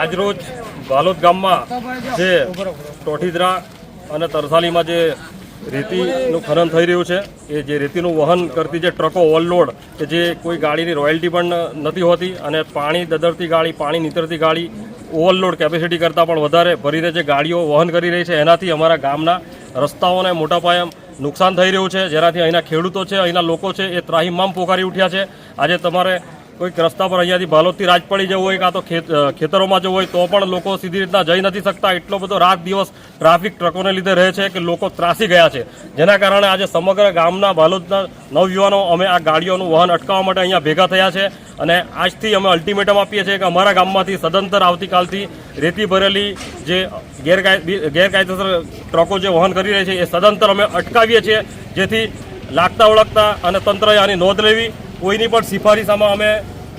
આજરોજ વાલોદ ગામમાં જે ટોઠીદરા અને તરસાલીમાં જે રેતીનું ખનન થઈ રહ્યું છે, એ જે રેતીનું વહન કરતી જે ટ્રકો ઓવરલોડ, કે જે કોઈ ગાડીની રોયલ્ટી પણ નથી હોતી અને પાણી દદરતી ગાડી, પાણી નીતરતી ગાડી ઓવરલોડ કેપેસિટી કરતાં પણ વધારે ભરીને જે ગાડીઓ વહન કરી રહી છે. એનાથી અમારા ગામના રસ્તાઓને મોટા પાયે નુકસાન થઈ રહ્યું છે. જેનાથી અહીંના ખેડૂતો છે, અહીંના લોકો છે, એ ત્રાહિમામ પોકારી ઉઠ્યા છે. આજે તમારે કોઈક રસ્તા પર અહીંયાથી બાલોદથી રાજ પડી જવું હોય કાં તો ખેત ખેતરોમાં જવું હોય તો પણ લોકો સીધી રીતના જઈ નથી શકતા. એટલો બધો રાત દિવસ ટ્રાફિક ટ્રકોને લીધે રહે છે કે લોકો ત્રાસી ગયા છે. જેના કારણે આજે સમગ્ર ગામના ભાલોતના નવયુવાનો અમે આ ગાડીઓનું વહન અટકાવવા માટે અહીંયા ભેગા થયા છે અને આજથી અમે અલ્ટિમેટમ આપીએ છીએ કે અમારા ગામમાંથી સદંતર આવતીકાલથી રેતી ભરેલી જે ગેરકાય ગેરકાયદેસર ટ્રકો જે વહન કરી રહી છે એ સદંતર અમે અટકાવીએ છીએ જેથી લાગતા ઓળખતા અને તંત્રએ આની નોંધ લેવી કોઈની પણ સિફારિશામાં અમે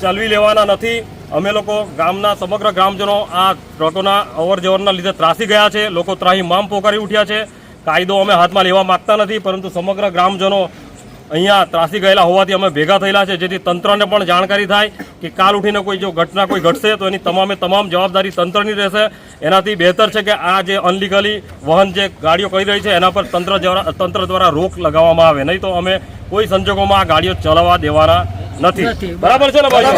ચલવી લેવાના નથી. અમે લોકો ગામના સમગ્ર ગ્રામજનો આ ટ્રકોના અવર જવરના લીધે ત્રાસી ગયા છે. લોકો ત્રાહી મામ પોકારી ઉઠ્યા છે. કાયદો અમે હાથમાં લેવા માગતા નથી, પરંતુ સમગ્ર ગ્રામજનો અહીંયા ત્રાસી ગયેલા હોવાથી અમે ભેગા થયેલા છે. જેથી તંત્રને પણ જાણકારી થાય કે કાલ ઉઠીને કોઈ જો ઘટના કોઈ ઘટશે તો એની તમામે તમામ જવાબદારી તંત્રની રહેશે. એનાથી બહેતર છે કે આ જે અનલીગલી વહન જે ગાડીઓ કરી રહી છે એના પર તંત્ર તંત્ર દ્વારા રોક લગાવવામાં આવે. નહીં તો અમે કોઈ સંજોગોમાં આ ગાડીઓ ચલાવવા દેવાના નથી. બરાબર છે ને ભાઈ?